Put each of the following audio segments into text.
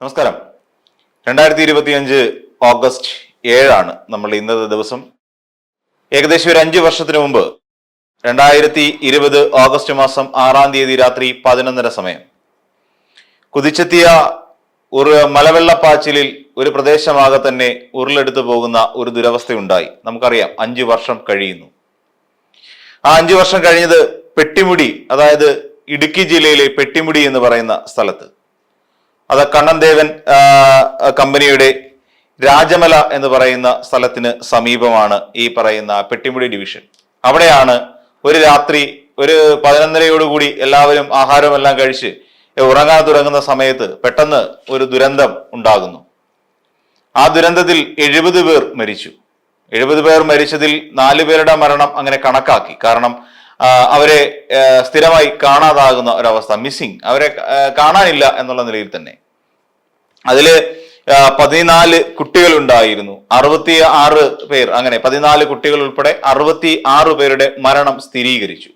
നമസ്കാരം. രണ്ടായിരത്തി ഇരുപത്തിയഞ്ച് ഓഗസ്റ്റ് ഏഴാണ് നമ്മൾ ഇന്നത്തെ ദിവസം. ഏകദേശം ഒരു അഞ്ച് വർഷത്തിന് മുമ്പ് രണ്ടായിരത്തി ഇരുപത് ഓഗസ്റ്റ് മാസം ആറാം തീയതി രാത്രി പതിനൊന്നര സമയം. കുതിച്ചെത്തിയ ഒരു മലവെള്ളപ്പാച്ചിലിൽ ഒരു പ്രദേശമാകെ തന്നെ ഉരുളെടുത്തു പോകുന്ന ഒരു ദുരവസ്ഥയുണ്ടായി. നമുക്കറിയാം അഞ്ചു വർഷം കഴിയുന്നു. ആ അഞ്ചു വർഷം കഴിഞ്ഞത് പെട്ടിമുടി അതായത് ഇടുക്കി ജില്ലയിലെ പെട്ടിമുടി എന്ന് പറയുന്ന സ്ഥലത്ത്. അത് കണ്ണൻദേവൻ കമ്പനിയുടെ രാജമല എന്ന് പറയുന്ന സ്ഥലത്തിന് സമീപമാണ് ഈ പറയുന്ന പെട്ടിമുടി ഡിവിഷൻ. അവിടെയാണ് ഒരു രാത്രി ഒരു പതിനൊന്നരയോടുകൂടി എല്ലാവരും ആഹാരമെല്ലാം കഴിച്ച് ഉറങ്ങാൻ തുടങ്ങുന്ന സമയത്ത് പെട്ടെന്ന് ഒരു ദുരന്തം ഉണ്ടാകുന്നു. ആ ദുരന്തത്തിൽ എഴുപത് പേർ മരിച്ചു. എഴുപത് പേർ മരിച്ചതിൽ നാല് പേരുടെ മരണം അങ്ങനെ കണക്കാക്കി. കാരണം അവരെ സ്ഥിരമായി കാണാതാകുന്ന ഒരവസ്ഥ മിസ്സിങ് അവരെ കാണാനില്ല എന്നുള്ള നിലയിൽ തന്നെ. അതിൽ പതിനാല് കുട്ടികൾ ഉണ്ടായിരുന്നു അറുപത്തി ആറ് പേർ അങ്ങനെ പതിനാല് കുട്ടികൾ ഉൾപ്പെടെ അറുപത്തി ആറ് പേരുടെ മരണം സ്ഥിരീകരിച്ചു.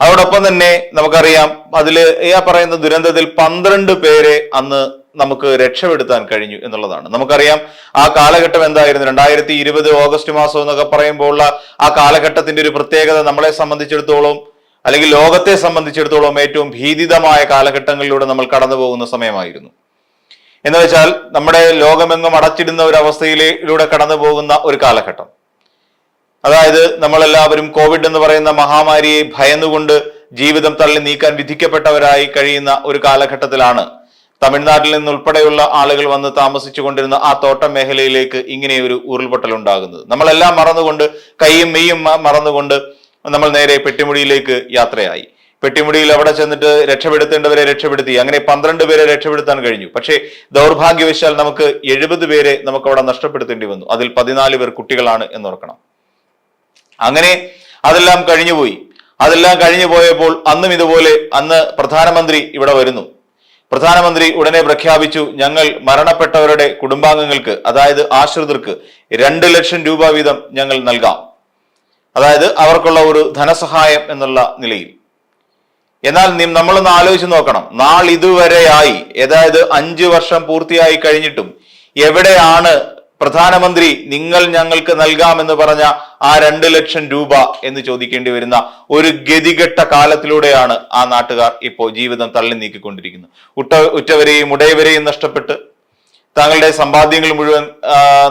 അതോടൊപ്പം തന്നെ നമുക്കറിയാം അതിൽ ഈ പറയുന്ന ദുരന്തത്തിൽ പന്ത്രണ്ട് പേരെ അന്ന് നമുക്ക് രക്ഷപ്പെടുത്താൻ കഴിഞ്ഞു എന്നുള്ളതാണ്. നമുക്കറിയാം ആ കാലഘട്ടം എന്തായിരുന്നു? രണ്ടായിരത്തി ഇരുപത് ഓഗസ്റ്റ് മാസം എന്നൊക്കെ പറയുമ്പോൾ ഉള്ള ആ കാലഘട്ടത്തിന്റെ ഒരു പ്രത്യേകത നമ്മളെ സംബന്ധിച്ചിടത്തോളം അല്ലെങ്കിൽ ലോകത്തെ സംബന്ധിച്ചിടത്തോളം ഏറ്റവും ഭീതിതമായ കാലഘട്ടങ്ങളിലൂടെ നമ്മൾ കടന്നു പോകുന്ന സമയമായിരുന്നു. എന്ന് വെച്ചാൽ നമ്മുടെ ലോകമെങ്ങും അടച്ചിടുന്ന ഒരു അവസ്ഥയിലൂടെ കടന്നു പോകുന്ന ഒരു കാലഘട്ടം. അതായത് നമ്മളെല്ലാവരും കോവിഡ് എന്ന് പറയുന്ന മഹാമാരിയെ ഭയന്നുകൊണ്ട് ജീവിതം തള്ളി നീക്കാൻ വിധിക്കപ്പെട്ടവരായി കഴിയുന്ന ഒരു കാലഘട്ടത്തിലാണ് തമിഴ്നാട്ടിൽ നിന്നുൾപ്പെടെയുള്ള ആളുകൾ വന്ന് താമസിച്ചു കൊണ്ടിരുന്ന ആ തോട്ടം മേഖലയിലേക്ക് ഇങ്ങനെ ഒരു ഉരുൾപൊട്ടൽ ഉണ്ടാകുന്നത്. നമ്മളെല്ലാം മറന്നുകൊണ്ട് കൈയും മെയ്യും മറന്നുകൊണ്ട് നമ്മൾ നേരെ പെട്ടിമുടിയിലേക്ക് യാത്രയായി. പെട്ടിമുടിയിൽ അവിടെ ചെന്നിട്ട് രക്ഷപ്പെടുത്തേണ്ടവരെ രക്ഷപ്പെടുത്തി. അങ്ങനെ പന്ത്രണ്ട് പേരെ രക്ഷപ്പെടുത്താൻ കഴിഞ്ഞു. പക്ഷേ ദൗർഭാഗ്യവശാൽ നമുക്ക് എഴുപത് പേരെ നമുക്ക് അവിടെ നഷ്ടപ്പെടുത്തേണ്ടി വന്നു. അതിൽ പതിനാല് പേർ കുട്ടികളാണ് എന്ന് ഓർക്കണം അങ്ങനെ അതെല്ലാം കഴിഞ്ഞുപോയി. അതെല്ലാം കഴിഞ്ഞു പോയപ്പോൾ അന്നും ഇതുപോലെ അന്ന് പ്രധാനമന്ത്രി ഇവിടെ വരുന്നു. പ്രധാനമന്ത്രി ഉടനെ പ്രഖ്യാപിച്ചു ഞങ്ങൾ മരണപ്പെട്ടവരുടെ കുടുംബാംഗങ്ങൾക്ക് അതായത് ആശ്രിതർക്ക് രണ്ട് ലക്ഷം രൂപ വീതം ഞങ്ങൾ നൽകാം. അതായത് അവർക്കുള്ള ഒരു ധനസഹായം എന്നുള്ള നിലയിൽ. എന്നാൽ നമ്മളൊന്ന് ആലോചിച്ച് നോക്കണം. നാളിതുവരെയായി അതായത് അഞ്ചു വർഷം പൂർത്തിയായി കഴിഞ്ഞിട്ടും എവിടെയാണ് പ്രധാനമന്ത്രി നിങ്ങൾ ഞങ്ങൾക്ക് നൽകാമെന്ന് പറഞ്ഞ ആ രണ്ട് ലക്ഷം രൂപ എന്ന് ചോദിക്കേണ്ടി വരുന്ന ഒരു ഗതികെട്ട കാലത്തിലൂടെയാണ് ആ നാട്ടുകാർ ഇപ്പോൾ ജീവിതം തള്ളി നീക്കിക്കൊണ്ടിരിക്കുന്നത്. ഉറ്റ ഉറ്റവരെയും ഉടയവരെയും നഷ്ടപ്പെട്ട് തങ്ങളുടെ സമ്പാദ്യങ്ങൾ മുഴുവൻ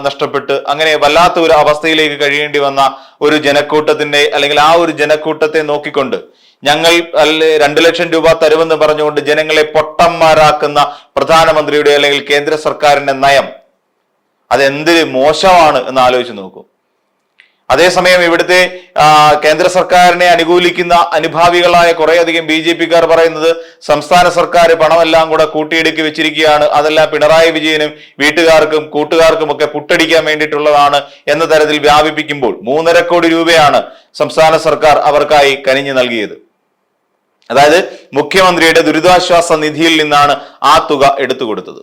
നഷ്ടപ്പെട്ട് അങ്ങനെ വല്ലാത്ത ഒരു അവസ്ഥയിലേക്ക് കഴിയേണ്ടി വന്ന ഒരു ജനക്കൂട്ടത്തിന്റെ അല്ലെങ്കിൽ ആ ഒരു ജനക്കൂട്ടത്തെ നോക്കിക്കൊണ്ട് ഞങ്ങൾ രണ്ട് ലക്ഷം രൂപ തരുമെന്ന് പറഞ്ഞുകൊണ്ട് ജനങ്ങളെ പൊട്ടന്മാരാക്കുന്ന പ്രധാനമന്ത്രിയുടെ അല്ലെങ്കിൽ കേന്ദ്ര സർക്കാരിന്റെ നയം അതെന്തൊരു മോശമാണ് എന്ന് ആലോചിച്ച് നോക്കൂ. അതേസമയം ഇവിടുത്തെ കേന്ദ്ര സർക്കാരിനെ അനുകൂലിക്കുന്ന അനുഭാവികളായ കുറേയധികം ബി ജെ പിക്കാർ പറയുന്നത് സംസ്ഥാന സർക്കാർ പണമെല്ലാം കൂടെ കൂട്ടിയിടുക്കി വെച്ചിരിക്കുകയാണ്. അതെല്ലാം പിണറായി വിജയനും വീട്ടുകാർക്കും കൂട്ടുകാർക്കും ഒക്കെ പുട്ടടിക്കാൻ വേണ്ടിയിട്ടുള്ളതാണ് എന്ന തരത്തിൽ വ്യാപിപ്പിക്കുമ്പോൾ മൂന്നര കോടി രൂപയാണ് സംസ്ഥാന സർക്കാർ അവർക്കായി കനിഞ്ഞു നൽകിയത്. അതായത് മുഖ്യമന്ത്രിയുടെ ദുരിതാശ്വാസ നിധിയിൽ നിന്നാണ് ആ തുക എടുത്തു കൊടുത്തത്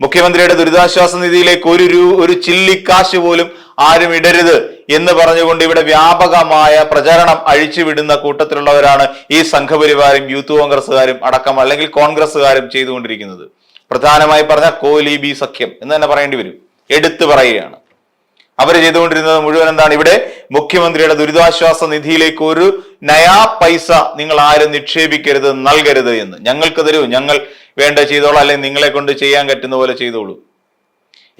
മുഖ്യമന്ത്രിയുടെ ദുരിതാശ്വാസ നിധിയിലേക്ക് ഒരു രൂ ഒരു ചില്ലിക്കാശ് പോലും ആരും ഇടരുത് എന്ന് പറഞ്ഞുകൊണ്ട് ഇവിടെ വ്യാപകമായ പ്രചരണം അഴിച്ചുവിടുന്ന കൂട്ടത്തിലുള്ളവരാണ് ഈ സംഘപരിവാരും യൂത്ത് കോൺഗ്രസ്സുകാരും അടക്കം അല്ലെങ്കിൽ കോൺഗ്രസ്സുകാരും ചെയ്തുകൊണ്ടിരിക്കുന്നത്. പ്രധാനമായി പറഞ്ഞ കോലി ബി സഖ്യം എന്ന് തന്നെ പറയേണ്ടി വരും. എടുത്തു പറയുകയാണ്. അവർ ചെയ്തുകൊണ്ടിരുന്നത് മുഴുവൻ എന്താണ്? ഇവിടെ മുഖ്യമന്ത്രിയുടെ ദുരിതാശ്വാസ നിധിയിലേക്ക് ഒരു നയാ പൈസ നിങ്ങൾ ആരും നിക്ഷേപിക്കരുത് നൽകരുത് എന്ന്. ഞങ്ങൾക്ക് തരൂ ഞങ്ങൾ വേണ്ട ചെയ്തോളാം അല്ലെങ്കിൽ നിങ്ങളെ കൊണ്ട് ചെയ്യാൻ പറ്റുന്ന പോലെ ചെയ്തോളൂ.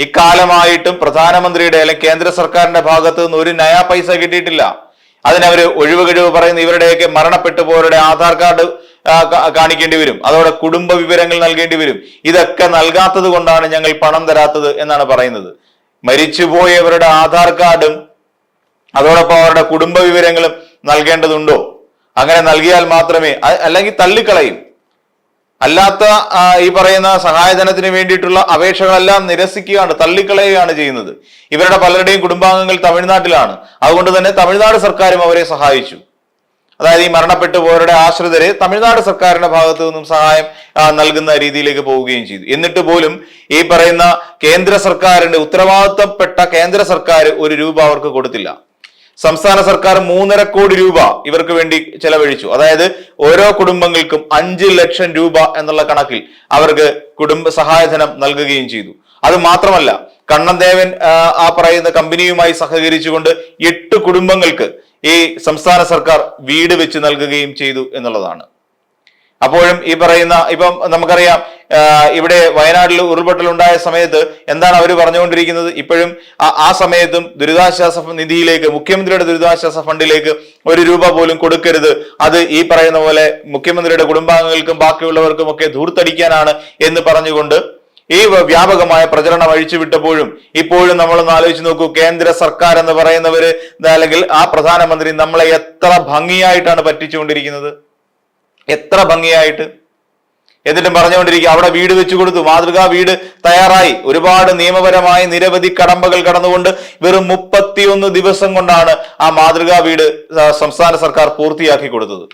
ഇക്കാലമായിട്ടും പ്രധാനമന്ത്രിയുടെ അല്ലെങ്കിൽ കേന്ദ്ര സർക്കാരിന്റെ ഭാഗത്ത് നിന്ന് ഒരു നയാ പൈസ കിട്ടിയിട്ടില്ല. അതിനവർ ഒഴിവ് കഴിവ് പറയുന്ന ഇവരുടെയൊക്കെ മരണപ്പെട്ടു പോയവരുടെ ആധാർ കാർഡ് കാണിക്കേണ്ടി വരും. അതോടെ കുടുംബ വിവരങ്ങൾ നൽകേണ്ടി വരും. ഇതൊക്കെ നൽകാത്തത് കൊണ്ടാണ് ഞങ്ങൾ പണം തരാത്തത് എന്നാണ് പറയുന്നത്. മരിച്ചുപോയവരുടെ ആധാർ കാർഡും അതോടൊപ്പം അവരുടെ കുടുംബ വിവരങ്ങളും നൽകേണ്ടതുണ്ടോ? അങ്ങനെ നൽകിയാൽ മാത്രമേ അല്ലെങ്കിൽ തള്ളിക്കളയും. അല്ലാത്ത ഈ പറയുന്ന സഹായധനത്തിന് വേണ്ടിയിട്ടുള്ള അപേക്ഷകളെല്ലാം നിരസിക്കുകയാണ് തള്ളിക്കളയുകയാണ് ചെയ്യുന്നത്. ഇവരുടെ പലരുടെയും കുടുംബാംഗങ്ങൾ തമിഴ്നാട്ടിലാണ്. അതുകൊണ്ട് തന്നെ തമിഴ്നാട് സർക്കാരും അവരെ സഹായിച്ചു. അതായത് ഈ മരണപ്പെട്ടു പോയവരുടെ ആശ്രിതരെ തമിഴ്നാട് സർക്കാരിന്റെ ഭാഗത്തു നിന്നും സഹായം നൽകുന്ന രീതിയിലേക്ക് പോവുകയും ചെയ്തു. എന്നിട്ട് പോലും ഈ പറയുന്ന കേന്ദ്ര സർക്കാരിന്റെ ഉത്തരവാദിത്തപ്പെട്ട കേന്ദ്ര സർക്കാർ ഒരു രൂപ അവർക്ക് കൊടുത്തില്ല. സംസ്ഥാന സർക്കാർ മൂന്നര കോടി രൂപ ഇവർക്ക് വേണ്ടി ചെലവഴിച്ചു. അതായത് ഓരോ കുടുംബങ്ങൾക്കും അഞ്ച് ലക്ഷം രൂപ എന്നുള്ള കണക്കിൽ അവർക്ക് കുടുംബ സഹായധനം നൽകുകയും ചെയ്തു. അത് മാത്രമല്ല കണ്ണൻദേവൻ ആ, പറയുന്ന കമ്പനിയുമായി സഹകരിച്ചുകൊണ്ട് എട്ട് കുടുംബങ്ങൾക്ക് ഈ സംസ്ഥാന സർക്കാർ വീട് വെച്ച് നൽകുകയും ചെയ്തു എന്നുള്ളതാണ്. അപ്പോഴും ഈ പറയുന്ന ഇപ്പം നമുക്കറിയാം ഇവിടെ വയനാട്ടിൽ ഉരുൾപൊട്ടൽ ഉണ്ടായ സമയത്ത് എന്താണ് അവർ പറഞ്ഞുകൊണ്ടിരിക്കുന്നത്? ഇപ്പോഴും ആ- സമയത്തും ദുരിതാശ്വാസ നിധിയിലേക്ക് മുഖ്യമന്ത്രിയുടെ ദുരിതാശ്വാസ ഫണ്ടിലേക്ക് ഒരു രൂപ പോലും കൊടുക്കരുത്. അത് ഈ പറയുന്ന പോലെ മുഖ്യമന്ത്രിയുടെ കുടുംബാംഗങ്ങൾക്കും ബാക്കിയുള്ളവർക്കും ഒക്കെ ധൂർത്തടിക്കാനാണ് എന്ന് പറഞ്ഞുകൊണ്ട് ഈ വ്യാപകമായ പ്രചരണം അഴിച്ചുവിട്ടപ്പോഴും ഇപ്പോഴും നമ്മളൊന്ന് ആലോചിച്ച് നോക്കൂ കേന്ദ്ര സർക്കാർ എന്ന് പറയുന്നവര് അല്ലെങ്കിൽ ആ പ്രധാനമന്ത്രി നമ്മളെ എത്ര ഭംഗിയായിട്ടാണ് പറ്റിച്ചുകൊണ്ടിരിക്കുന്നത്? എത്ര ഭംഗിയായിട്ട്? എന്നിട്ടും പറഞ്ഞുകൊണ്ടിരിക്കുക അവിടെ വീട് വെച്ചു കൊടുത്തു മാതൃകാ വീട് തയ്യാറായി. ഒരുപാട് നിയമപരമായ നിരവധി കടമ്പകൾ കടന്നുകൊണ്ട് വെറും മുപ്പത്തിയൊന്ന് ദിവസം കൊണ്ടാണ് ആ മാതൃകാ വീട് സംസ്ഥാന സർക്കാർ പൂർത്തിയാക്കി കൊടുത്തത്.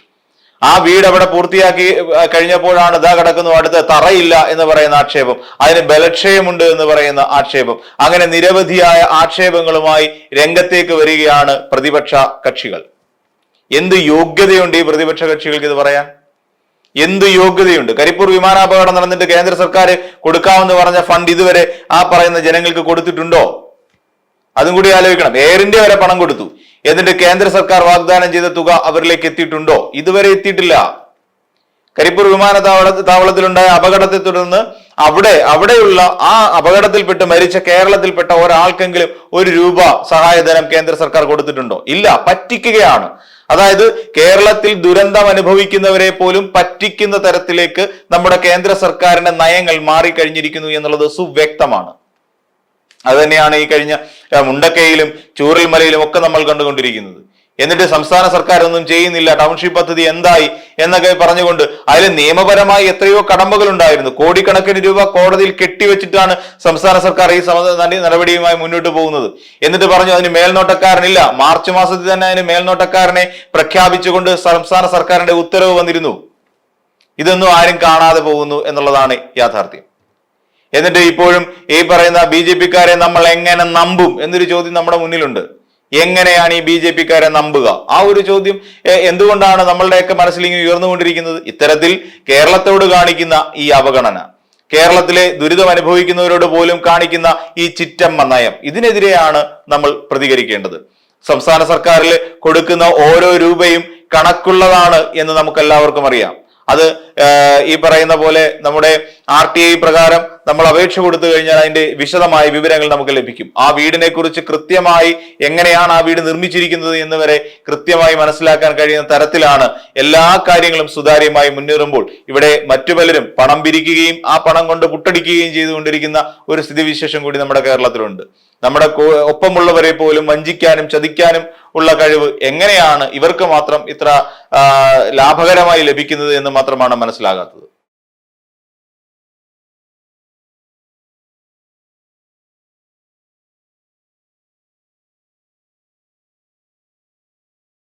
ആ വീട് അവിടെ പൂർത്തിയാക്കി കഴിഞ്ഞപ്പോഴാണ് ഇതാ കിടക്കുന്നു. അടുത്ത് തറയില്ല എന്ന് പറയുന്ന ആക്ഷേപം. അതിന് ബലക്ഷയമുണ്ട് എന്ന് പറയുന്ന ആക്ഷേപം. അങ്ങനെ നിരവധിയായ ആക്ഷേപങ്ങളുമായി രംഗത്തേക്ക് വരികയാണ് പ്രതിപക്ഷ കക്ഷികൾ. എന്ത് യോഗ്യതയുണ്ട് ഈ പ്രതിപക്ഷ കക്ഷികൾക്ക് ഇത് പറയാൻ? എന്ത് യോഗ്യതയുണ്ട്? കരിപ്പൂർ വിമാനാപകടം നടന്നിട്ട് കേന്ദ്ര സർക്കാർ കൊടുക്കാമെന്ന് പറഞ്ഞ ഫണ്ട് ഇതുവരെ ആ പറയുന്ന ജനങ്ങൾക്ക് കൊടുത്തിട്ടുണ്ടോ? അതും കൂടി ആലോചിക്കണം. എയർ ഇന്ത്യ വരെ പണം കൊടുത്തു. എന്നിട്ട് കേന്ദ്ര സർക്കാർ വാഗ്ദാനം ചെയ്ത തുക അവരിലേക്ക് എത്തിയിട്ടുണ്ടോ? ഇതുവരെ എത്തിയിട്ടില്ല. കരിപ്പൂർ വിമാനത്താവള താവളത്തിലുണ്ടായ അപകടത്തെ തുടർന്ന് അവിടെ അവിടെയുള്ള ആ അപകടത്തിൽപ്പെട്ട് മരിച്ച കേരളത്തിൽപ്പെട്ട ഒരാൾക്കെങ്കിലും ഒരു രൂപ സഹായധനം കേന്ദ്ര സർക്കാർ കൊടുത്തിട്ടുണ്ടോ? ഇല്ല. പറ്റിക്കുകയാണ്. അതായത് കേരളത്തിൽ ദുരന്തം അനുഭവിക്കുന്നവരെ പോലും പറ്റിക്കുന്ന തരത്തിലേക്ക് നമ്മുടെ കേന്ദ്ര സർക്കാരിന്റെ നയങ്ങൾ മാറിക്കഴിഞ്ഞിരിക്കുന്നു എന്നുള്ളത് സുവ്യക്തമാണ്. അത് തന്നെയാണ് ഈ കഴിഞ്ഞ മുണ്ടക്കയിലും ചൂരൽമലയിലും ഒക്കെ നമ്മൾ കണ്ടുകൊണ്ടിരിക്കുന്നത്. എന്നിട്ട് സംസ്ഥാന സർക്കാർ ഒന്നും ചെയ്യുന്നില്ല. ടൗൺഷിപ്പ് പദ്ധതി എന്തായി എന്നൊക്കെ പറഞ്ഞുകൊണ്ട് അതിൽ നിയമപരമായി എത്രയോ കടമ്പകൾ ഉണ്ടായിരുന്നു കോടിക്കണക്കിന് രൂപ കോടതിയിൽ കെട്ടിവെച്ചിട്ടാണ് സംസ്ഥാന സർക്കാർ ഈ നടപടിയുമായി മുന്നോട്ട് പോകുന്നത്. എന്നിട്ട് പറഞ്ഞു അതിന് മേൽനോട്ടക്കാരനില്ല. മാർച്ച് മാസത്തിൽ തന്നെ അതിന് മേൽനോട്ടക്കാരനെ പ്രഖ്യാപിച്ചുകൊണ്ട് സംസ്ഥാന സർക്കാരിന്റെ ഉത്തരവ് വന്നിരുന്നു. ഇതൊന്നും ആരും കാണാതെ പോകുന്നു എന്നുള്ളതാണ് യാഥാർത്ഥ്യം. എന്നിട്ട് ഇപ്പോഴും ഈ പറയുന്ന ബി ജെ പിക്കാരെ നമ്മൾ എങ്ങനെ നമ്പും എന്നൊരു ചോദ്യം നമ്മുടെ മുന്നിലുണ്ട്. എങ്ങനെയാണ് ഈ ബി ജെ പിക്കാരെ നമ്പുക? ആ ഒരു ചോദ്യം എന്തുകൊണ്ടാണ് നമ്മളുടെയൊക്കെ മനസ്സിൽ ഇങ്ങനെ ഉയർന്നുകൊണ്ടിരിക്കുന്നത്? ഇത്തരത്തിൽ കേരളത്തോട് കാണിക്കുന്ന ഈ അവഗണന കേരളത്തിലെ ദുരിതം അനുഭവിക്കുന്നവരോട് പോലും കാണിക്കുന്ന ഈ ചിറ്റമ്മ നയം ഇതിനെതിരെയാണ് നമ്മൾ പ്രതികരിക്കേണ്ടത്. സംസ്ഥാന സർക്കാരിൽ കൊടുക്കുന്ന ഓരോ രൂപയും കണക്കുള്ളതാണ് എന്ന് നമുക്ക് എല്ലാവർക്കും അറിയാം. അത് ഈ പറയുന്ന പോലെ നമ്മുടെ ആർ ടി ഐ പ്രകാരം നമ്മൾ അപേക്ഷ കൊടുത്തു കഴിഞ്ഞാൽ അതിന്റെ വിശദമായ വിവരങ്ങൾ നമുക്ക് ലഭിക്കും. ആ വീടിനെ കുറിച്ച് കൃത്യമായി എങ്ങനെയാണ് ആ വീട് നിർമ്മിച്ചിരിക്കുന്നത് എന്ന് വരെ കൃത്യമായി മനസ്സിലാക്കാൻ കഴിയുന്ന തരത്തിലാണ് എല്ലാ കാര്യങ്ങളും സുതാര്യമായി മുന്നേറുമ്പോൾ ഇവിടെ മറ്റു പലരും പണം പിരിക്കുകയും ആ പണം കൊണ്ട് പുട്ടടിക്കുകയും ചെയ്തുകൊണ്ടിരിക്കുന്ന ഒരു സ്ഥിതിവിശേഷം കൂടി നമ്മുടെ കേരളത്തിലുണ്ട്. നമ്മുടെ ഒപ്പമുള്ളവരെ പോലും വഞ്ചിക്കാനും ചതിക്കാനും ഉള്ള കഴിവ് എങ്ങനെയാണ് ഇവർക്ക് മാത്രം ഇത്ര ലാഭകരമായി ലഭിക്കുന്നത് എന്ന് മാത്രമാണ് മനസ്സിലാകാത്തത്.